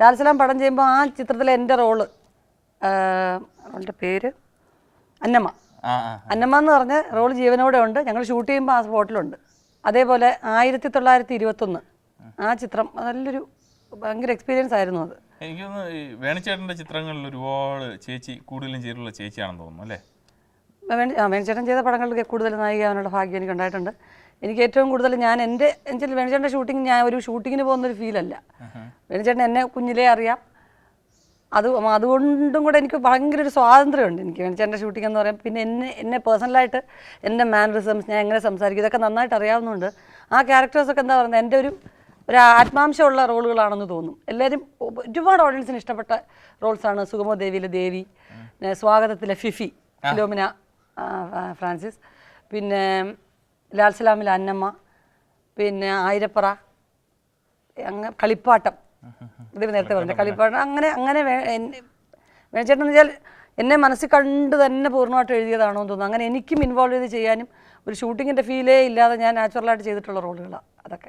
ലാൽസലാം പടം ചെയ്യുമ്പോൾ ആ ചിത്രത്തിലെ എന്റെ റോൾ അവളുടെ പേര്? അന്നമ്മ. അന്നമ്മ എന്ന് പറഞ്ഞ റോൾ ജീവനോടെ ഉണ്ട്. ഞങ്ങൾ ഷൂട്ട് ചെയ്യുമ്പോൾ ആ സ്പോട്ടിലുണ്ട്. അതേപോലെ ആയിരത്തി തൊള്ളായിരത്തി ഇരുപത്തൊന്ന്. ആ ചിത്രം നല്ലൊരു ഭയങ്കര എക്സ്പീരിയൻസ് ആയിരുന്നു അത്. എനിക്കൊന്ന് വേണിച്ചേട്ടന്റെ ചിത്രങ്ങളിൽ ഒരുപാട് ചേച്ചി കൂടുതലും ചേരുള്ള ചേച്ചിയാണെന്ന് തോന്നുന്നു അല്ലേ? വേണി ആ വേണിച്ചേട്ടൻ ചെയ്ത പടങ്ങളിലൊക്കെ കൂടുതൽ നായികാവാനുള്ള ഭാഗ്യം എനിക്ക് ഉണ്ടായിട്ടുണ്ട് എനിക്ക് ഏറ്റവും കൂടുതൽ ഞാൻ എന്റെ എന്നുവെച്ചാൽ വേണിച്ചേട്ടന്റെ ഷൂട്ടിംഗ് ഞാൻ ഒരു ഷൂട്ടിങ്ങിന് പോകുന്നൊരു ഫീലല്ല വേണിച്ചേട്ടൻ എന്നെ കുഞ്ഞിലേ അറിയാം. അത് അതുകൊണ്ടും കൂടെ എനിക്ക് ഭയങ്കര ഒരു സ്വാതന്ത്ര്യമുണ്ട് എനിക്ക് വേണിച്ചേട്ടന്റെ ഷൂട്ടിംഗ് എന്ന് പറയാം പിന്നെ എന്നെ എന്നെ പേഴ്സണലായിട്ട് എന്റെ മാനറിസംസ് ഞാൻ എങ്ങനെ സംസാരിക്കും ഇതൊക്കെ നന്നായിട്ട് അറിയാവുന്നതുകൊണ്ട് ആ ക്യാരക്ടേഴ്സൊക്കെ എന്താ പറയുന്നത് എന്റെ ഒരു ഒരു ആത്മാംശമുള്ള റോളുകളാണെന്ന് തോന്നും. എല്ലാവരും ഒരുപാട് ഓഡിയൻസിന് ഇഷ്ടപ്പെട്ട റോൾസാണ് സുഗമോ ദേവിയിലെ ദേവി സ്വാഗതത്തിലെ ഫിഫി ഫിലോമിന ഫ്രാൻസിസ്. പിന്നെ ലാൽസലാമിലെ അന്നമ്മ പിന്നെ ആയിരപ്പറ അങ്ങ് കളിപ്പാട്ടം. ഇത് നേരത്തെ പറഞ്ഞു കളിപ്പാട്ടം അങ്ങനെ അങ്ങനെ വേണച്ചേട്ടൻ എന്ന് വെച്ചാൽ എന്നെ മനസ്സിൽ കണ്ട് തന്നെ പൂർണമായിട്ട് എഴുതിയതാണോ എന്ന് തോന്നുന്നു. അങ്ങനെ എനിക്കും ഇൻവോൾവ് ചെയ്ത് ചെയ്യാനും ഒരു ഷൂട്ടിങ്ങിന്റെ ഫീലേ ഇല്ലാതെ ഞാൻ നാച്ചുറലായിട്ട് ചെയ്തിട്ടുള്ള റോളുകളാണ്